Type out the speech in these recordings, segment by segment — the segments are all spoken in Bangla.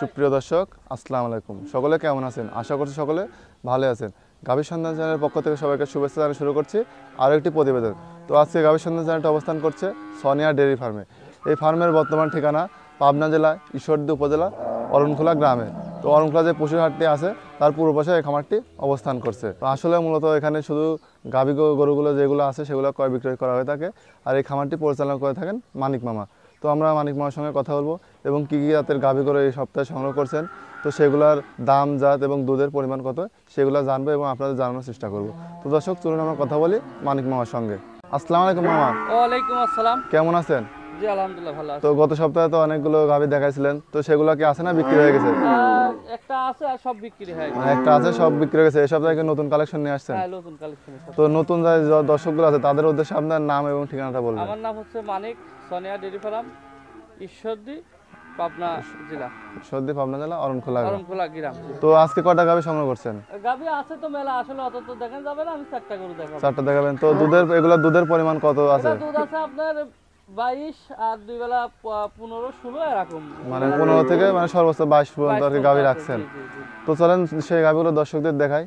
সুপ্রিয় দর্শক, আসসালামু আলাইকুম। সকলে কেমন আছেন? আশা করছি সকলে ভালো আছেন। গাভীর সন্ধান চ্যানেলের পক্ষ থেকে সবাইকে শুভেচ্ছা জানিয়ে শুরু করছি আরও একটি প্রতিবেদন। তো আজকে গাভীর সন্ধান চ্যানেলটা অবস্থান করছে সোনিয়া ডেয়ারি ফার্মে। এই ফার্মের বর্তমান ঠিকানা পাবনা জেলা, ঈশ্বরদী উপজেলা, অরণখোলা গ্রামে। তো অরণখোলা যে পশুর হাটটি আছে, তার পূর্ব পাশে এই খামারটি অবস্থান করছে। তো আসলে মূলত এখানে শুধু গাভী গরুগুলো যেগুলো আছে, সেগুলো ক্রয় বিক্রয় করা হয়ে থাকে। আর এই খামারটি পরিচালনা করে থাকেন মানিক মামা। তো আমরা মানিক মামার সঙ্গে কথা বলব এবং কী কী জাতের গাভী করে এই সপ্তাহে সংগ্রহ করছেন। তো সেগুলোর দাম জাত এবং দুধের পরিমাণ কত সেগুলো জানব এবং আপনাদের জানানোর চেষ্টা করব। তো দর্শক চলুন আমরা কথা বলি মানিক মামার সঙ্গে আসসালাম আলাইকুম মামা। ওয়ালাইকুম আসসালাম। কেমন আছেন? জি আলহামদুলিল্লাহ ভালো আছি। তো গত সপ্তাহে তো অনেকগুলো গাভী দেখাইছিলেন তো সেগুলো কি আছে না বিক্রি হয়ে গেছে? একটা আছে আর সব বিক্রি হয়ে গেছে। মানে একটা আছে সব বিক্রি হয়ে গেছে। এই সপ্তাহে নতুন কালেকশন নিয়ে আসছেন? হ্যাঁ নতুন কালেকশন তো নতুন দর্শকগুলো আছে তাদের উদ্দেশ্যে আপনার নাম এবং ঠিকানাটা বলবেন। আমার নাম হচ্ছে মানিক সোনিয়া ডেরি ফার্ম ঈশ্বরদী পাবনা জেলা। সর্দি পাবনা জেলা অরণখোলা গ্রাম। গ্রাম। তো আজকে কটা গাভী সংগ্রহ করছেন? গাভি আছে তো মেলা আসলে অত তো দেখেন যাবে না আমি চারটা গরু দেখাবো। চারটা দেখাবেন। তো দুধের এগুলো দুধের পরিমাণ কত আছে? দুধ আছে আপনার বাইশ আর দুই বেলা পনেরো ষোলো এরকম। মানে পনেরো থেকে মানে সর্বোচ্চ বাইশ পর্যন্ত আর কি গাভী রাখছেন। তো চলেন সেই গাভীগুলো দর্শকদের দেখাই।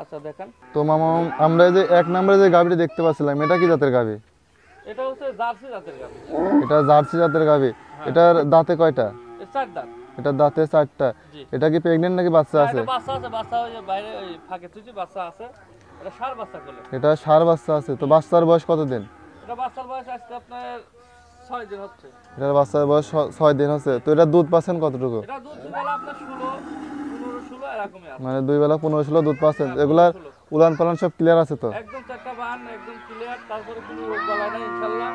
আচ্ছা দেখেন। তো মামা আমরা যে এক নম্বরে যে গাভীটি দেখতে পাচ্ছিলাম এটা কি জাতের গাভী? এটা হচ্ছে জার্সি জাতের গাভি। এটা জার্সি জাতের গাভী। এটার দাঁতে কয়টা? চার দাঁত। এটার দাঁতে চারটা। এটা কি প্রেগনেন্ট নাকি বাচ্চা হ্যাঁ, আছে? এটা বাচ্চা আছে বাচ্চা ওই বাইরে ফাঁকে বাচ্চা আছে। এটা সার বাচ্চা এটা সার বাচ্চা আছে। তো বাচ্চার বয়স কতদিন? এটা বাচ্চার বয়স আজকে আপনার ছয় দিন হচ্ছে। এটার বাচ্চার বয়স ছয় দিন হচ্ছে। তো এটা দুধ পাচ্ছেন কতটুকু? এটা দুধ বেলা আপনার ষোলো পনেরো ষোলো এরকমই আছে। মানে দুই বেলা পনেরো ষোলো দুধ পাচ্ছেন। এগুলার উলান পালান সব ক্লিয়ার আছে তো? একদম চারটা বান একদম ক্লিয়ার তারপরে কোনো রোগ বালা নেই ইনশাল্লাহ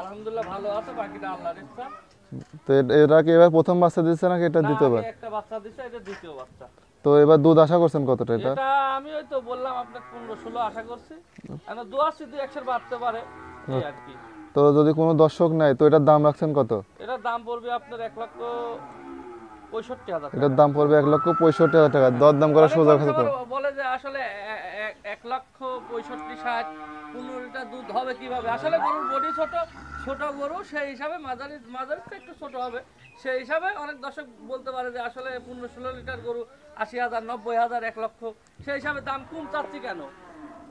আলহামদুলিল্লাহ ভালো আছে বাকিটা আল্লাহর ইচ্ছা। তো এরা কি এবার প্রথম বাচ্চা দিচ্ছে নাকি এটা দ্বিতীয়বার একটা বাচ্চা দিছে এটা দ্বিতীয় বাচ্চা। তো এবার দুধ আশা করছেন কতটা এটা? এটা আমি ওই তো বললাম আপনার পনেরো ষোলো আশা করছি। দু আসছি দুই একশো বাড়তে পারে। এই আর কি তো যদি কোনো দর্শক নাই তো এটার দাম রাখছেন কত? এটার দাম পড়বে আপনার এক লক্ষ পঁয়ষট্টি হাজার এটার দাম পড়বে এক লক্ষ পঁয়ষট্টি হাজার টাকা। দর দাম করার সুযোগ আছে তো? বলে যে আসলে এক লক্ষ পঁয়ষট্টি ষাট পনেরো লিটার দুধ হবে কীভাবে? আসলে গরুর বডি ছোট ছোট গরু সেই হিসাবে মাঝারি মাঝারিটা একটু ছোট হবে। সেই হিসাবে অনেক দর্শক বলতে পারে যে আসলে পনেরো ষোলো লিটার গরু আশি হাজার নব্বই হাজার এক লক্ষ। সেই হিসাবে দাম কম চাচ্ছি কেন?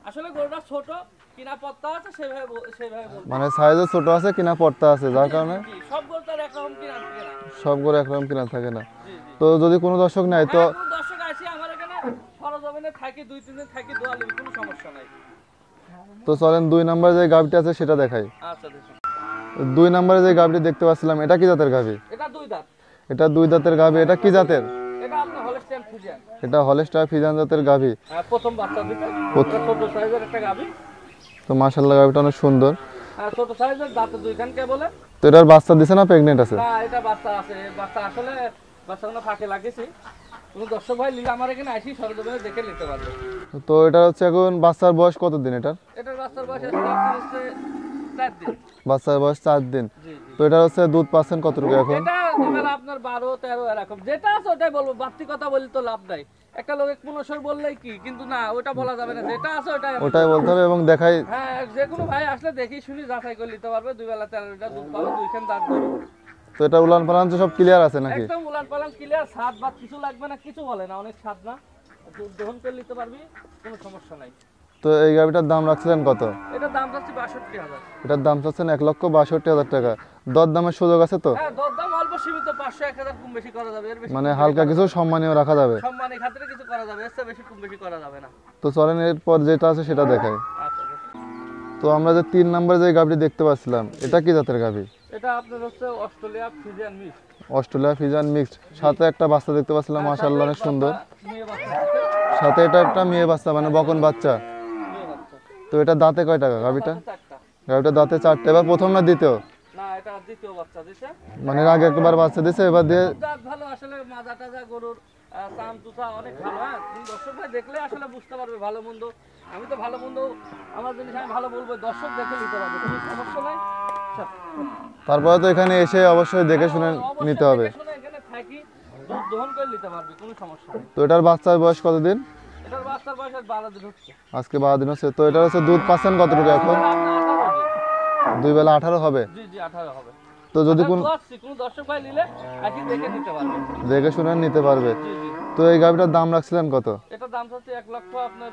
আসলে গরুটা ছোট কিনা পত্তা আছে সেভাবে সেভাবে বলব মানে সাইজও ছোট আছে কিনা পড়তা আছে যার কারণে জি, সব গরু তার একরকম কিনা থাকে না। সব করে একরকম কিনা থাকে না। জি জি। তো যদি কোনো দর্শক নাই তো হ্যাঁ, দর্শক আছে আমার এখানে সরজমিনে থাকি দুই তিন দিন থাকি দোয়া কোনো সমস্যা নাই। তো চলেন দুই নম্বরে যে গাভীটি আছে সেটা দেখাই। আচ্ছা দুই নম্বরে যে গাভীটি দেখতে পাচ্ছিলাম এটা কি জাতের গাভী? এটা দুই দাঁত। এটা দুই দাঁতের গাভী এটা কি জাতের? এটা আপনার হলস্টাইন ফিজিয়ান এটা জাতের গাভী। হ্যাঁ প্রথম বাচ্চা দিতে ছোট সাইজের একটা গাভি। তো মাশাল্লাহ গাভীটা অনেক সুন্দর। হ্যাঁ ছোট সাইজের দাঁতে দুইখান কে বলে? তো এটার বাচ্চা দিছে না প্রেগনেন্ট আছে? না এটা বাচ্চা আছে। বাচ্চা আসলে বাচ্চাগুলো ফাঁকে লাগিয়েছি কোনো দর্শক ভাই লিলে আমার এখানে আসি সরজমিনে দেখে নিতে পারবে। তো এটা হচ্ছে এখন বাচ্চার বয়স কত দিন এটার? এটার বাচ্চার বয়স হচ্ছে চার দিন। বাচ্চার বয়স তো এটা হচ্ছে দুধ পাচ্ছেন কতটুকু এখন? এটা আপনার বারো তেরো এরকম। যেটা আছে ওটাই বলব বাড়তি কথা বলি তো লাভ নাই। একটা লোক বললেই কি? কিন্তু না ওটা বলা যাবে না। যেটা আছে ওটাই ওটাই বলতে হবে এবং দেখাই হ্যাঁ যে কোনো ভাই আসলে দেখি শুনি যাচাই করে নিতে পারবে। দুই বেলা তেরো লিটার দুধ পাবে দুইখান দাঁত তো এটা উলান পালান সব ক্লিয়ার আছে নাকি? একদম উলান পালান ক্লিয়ার স্বাদ বা কিছু লাগবে না কিছু বলে না। অনেক স্বাদ না। দুধ দহন করে নিতে পারবি কোনো সমস্যা নাই। তো এই গাভিটার দাম রাখছিলেন কত? এটার দাম যাচ্ছে বাষট্টি হাজার। এটার দাম চাচ্ছেন এক লক্ষ বাষট্টি হাজার টাকা। দর দামের সুযোগ আছে তো? হ্যাঁ অল্প সীমিত পাঁচশো এক কম বেশি করা যাবে। এর বেশি মানে হালকা কিছু সম্মানীয় রাখা যাবে। সম্মানের খাতিরে কিছু করা যাবে এর চেয়ে বেশি কম বেশি করা যাবে না। তো চলেন এরপর যেটা আছে সেটা দেখাই। আচ্ছা তো আমরা যে তিন নম্বরে যে গাভিটি দেখতে পাচ্ছিলাম এটা কি জাতের গাভি? এটা আপনার হচ্ছে Australia Fijian mix. Australia Fijian mixed সাথে একটা বাচ্চা দেখতে পাচ্ছিলাম মাশাআল্লাহ অনেক সুন্দর। সাথে এটা একটা মেয়ে বাচ্চা মানে বকন বাচ্চা। তো এটা দাঁতে কয় টাকা গাভিটা? গাভিটা দাঁতে চারটে এবার প্রথম না দ্বিতীয়? এটা দ্বিতীয় বাচ্চা দিছে। মানে আগে একবার বাচ্চা দিছে এবার দিয়ে দাঁত ভালো আসলে মাজা টাজা গরুর আহ, চাম তুষা অনেক ভালো হ্যাঁ? দর্শক ভাই দেখলে আসলে বুঝতে পারবে ভালো মন্দ। আমি তো ভালো মন্দ আমার জিনিস আমি ভালো বলব দর্শক দেখে নিতে পারবে কোনো সমস্যা নাই। তারপরে তো এখানে এসে অবশ্যই দেখে শুনে নিতে হবে। এখানে থাকি দুধ দহন করে নিতে পারবে কোনো সমস্যা নেই। তো এটার বাচ্চার বয়স কতদিন? এটার বাচ্চার বয়স দিন হচ্ছে। আজকে বারো দিন হচ্ছে তো এটা হচ্ছে দুধ পাচ্ছেন কতটুকু এখন। দুই বেলা আঠারো হবে? জি জি আঠারো হবে। তো যদি আমরা কোন দর্শক ভাই নিলে আজকে দেখে নিতে পারবে। দেখে শুনে নিতে পারবে। তো এই গাড়িটার দাম রাখছিলেন কত? এটার দাম হচ্ছে এক লক্ষ আপনার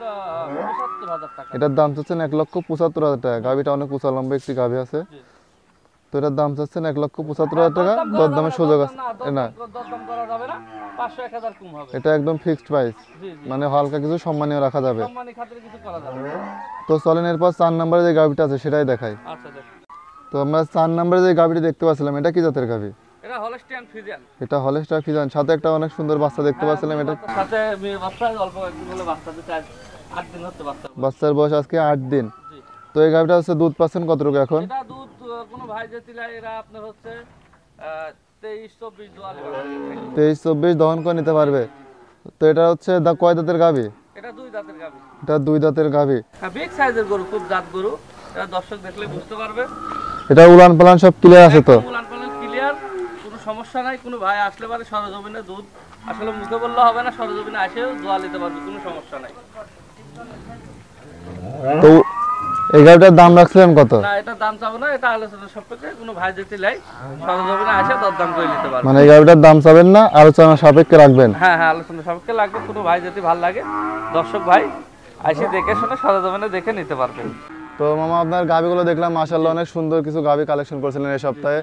পঁচাত্তর হাজার টাকা। এটার দাম এক লক্ষ পঁচাত্তর হাজার টাকা। গাড়িটা অনেক উঁচা লম্বা একটি গাভি আছে। জি। তো এটার দাম চাচ্ছেন এক লক্ষ পঁচাত্তর হাজার টাকা। দরদামের সুযোগ আছে। না। এটা একদম ফিক্সড প্রাইস মানে হালকা কিছু সম্মানীয় রাখা যাবে। তো চলেন এরপর চার নম্বরে যে গাভিটা আছে সেটাই দেখাই। আচ্ছা তো আমরা চার নম্বরে যে গাভিটি দেখতে পাচ্ছিলাম এটা কি জাতের গাভি? এটা হলেস্টার ফিজান সাথে একটা অনেক সুন্দর বাচ্চা দেখতে পাচ্ছিলাম এটা সাথে বাচ্চা অল্প একদিন হলে বাচ্চা দিতে আজ আট দিন হচ্ছে বাচ্চা বাচ্চার বয়স আজকে আট দিন। তো এই গাভিটা হচ্ছে দুধ পাচ্ছেন কতটুকু এখন? কোনো ভাই যে এরা আপনার হচ্ছে তেইশ চব্বিশ দহন করে নিতে পারবে। তো এটা হচ্ছে দা কয় দাঁতের গাভি? এটা দুই দাঁতের গাবি এটা দুই দাঁতের গাভি। বিগ সাইজের গরু খুব জাত গরু। এটা দর্শক দেখলে বুঝতে পারবে। এটা উলান পালান সব ক্লিয়ার আছে তো? উলান পালান ক্লিয়ার কোনো সমস্যা নাই কোনো ভাই আসলে পারে সরজমিনে দুধ। আসলে মুখে বললে হবে না সরজমিনে আসেও দোয়া নিতে পারবে কোনো সমস্যা নাই। তো এই গাভিটার দাম রাখছিলেন কত? না এটা দাম চাবো না এটা আলোচনা সাপেক্ষে কোনো ভাই যদি লাই সরজমিনে আসে দর দাম করে নিতে পারবে। মানে এই গাভিটার দাম চাবেন না আলোচনা সাপেক্ষে রাখবেন? হ্যাঁ হ্যাঁ আলোচনা সাপেক্ষে লাগবে কোনো ভাই যদি ভালো লাগে। দর্শক ভাই আসি দেখে শুনে সরজমিনে দেখে নিতে পারবেন। তো মামা আপনার গাভিগুলো দেখলাম অনেক সুন্দর কিছু গাভি কালেকশন করছিলেন এই সপ্তাহে।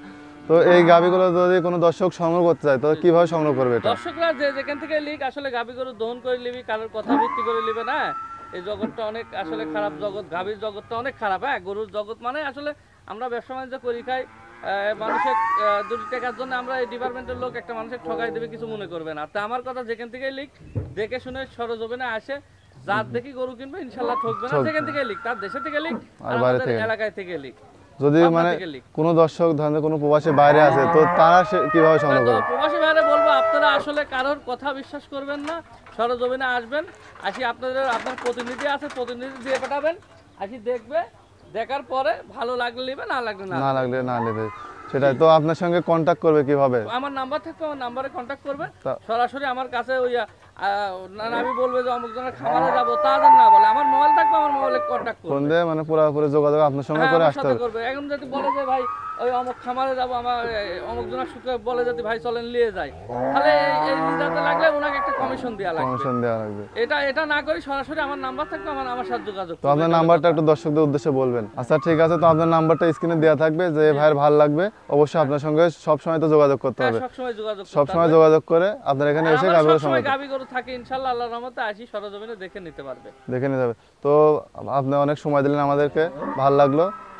তো এই গাভিগুলো যদি কোনো দর্শক সংগ্রহ করতে চায় তো কীভাবে সংগ্রহ করবে এটা? দর্শকরা যে যেখান থেকে লিখ আসলে গাভী গরু দহন করে নিবি কারোর কথা ভিত্তি করে নিবে না। এই জগৎটা অনেক আসলে খারাপ জগৎ গাভীর জগৎটা অনেক খারাপ হ্যাঁ? গরুর জগৎ মানে আসলে আমরা ব্যবসা বাণিজ্য করি খাই। মানুষের দুটি টাকার জন্য আমরা এই ডিপার্টমেন্টের লোক একটা মানুষের ঠকাই দেবে কিছু মনে করবে না। তা আমার কথা যেখান থেকে লিখ দেখে শুনে সরজমিনে আসে যার দেখি গরু কিনবে ইনশাল্লাহ ঠকবে না। যেখান থেকে লিখ তার দেশে থেকে লিখ আর আমাদের এলাকায় থেকে লিখ যদি মানে। কোনো দর্শক ধরেন কোনো প্রবাসী বাইরে আছে তো তারা কীভাবে সংগ্রহ তো করবে প্রবাসী বলব আপনারা আসলে কারোর কথা বিশ্বাস করবেন না সরজমিনে আসবেন আসি আপনাদের আপনার প্রতিনিধি আছে প্রতিনিধি দিয়ে পাঠাবেন আসি দেখবে দেখার পরে ভালো লাগলে নেবে না লাগলে না না লাগলে না নেবে সেটাই তো আপনার সঙ্গে কন্ট্যাক্ট করবে কীভাবে? আমার নাম্বার থাকবে আমার নাম্বারে কন্ট্যাক্ট করবে সরাসরি আমার কাছে ওই না না, আমি বলব যে অমুক জনের খামারে যাব তা যেন না বলে আমার মোবাইল থাকবে আমার মোবাইলে কন্ট্যাক্ট করবে। ফোন দিয়ে মানে পুরোপুরি যোগাযোগ আপনার সঙ্গে হ্যাঁ, করে আসতে হবে। করবে। এখন যদি বলে যে ভাই ওই অমুক খামারে যাব আমার অমুক জনের সুখে বলে যদি ভাই চলেন নিয়ে যায় তাহলে এই- নিজাতে লাগলে ওনাকে একটা কমিশন দেওয়া লাগবে। কমিশন দেওয়া লাগবে। এটা এটা না করি সরাসরি আমার নাম্বার থাকবে আমার আমার সাথে যোগাযোগ তো আপনার নাম্বারটা একটু দর্শকদের উদ্দেশ্যে বলবেন। আচ্ছা ঠিক আছে তো আপনার নাম্বারটা স্ক্রিনে দেওয়া থাকবে যে ভাইয়ের ভালো লাগবে অবশ্যই আপনার সঙ্গে সব সময় তো যোগাযোগ করতে হবে। সব সময় যোগাযোগ সব সময় যোগাযোগ করে আপনার এখানে এসে আমার গাভিগুলো সবসময় সংগ্রহ গাবি গরু থাকে ইনশাআল্লাহ আল্লাহর রহমতে আসি সরজমিনে দেখে নিতে পারবে। দেখে নিতে হবে। তো আপনি অনেক সময় দিলেন আমাদেরকে ভালো লাগল।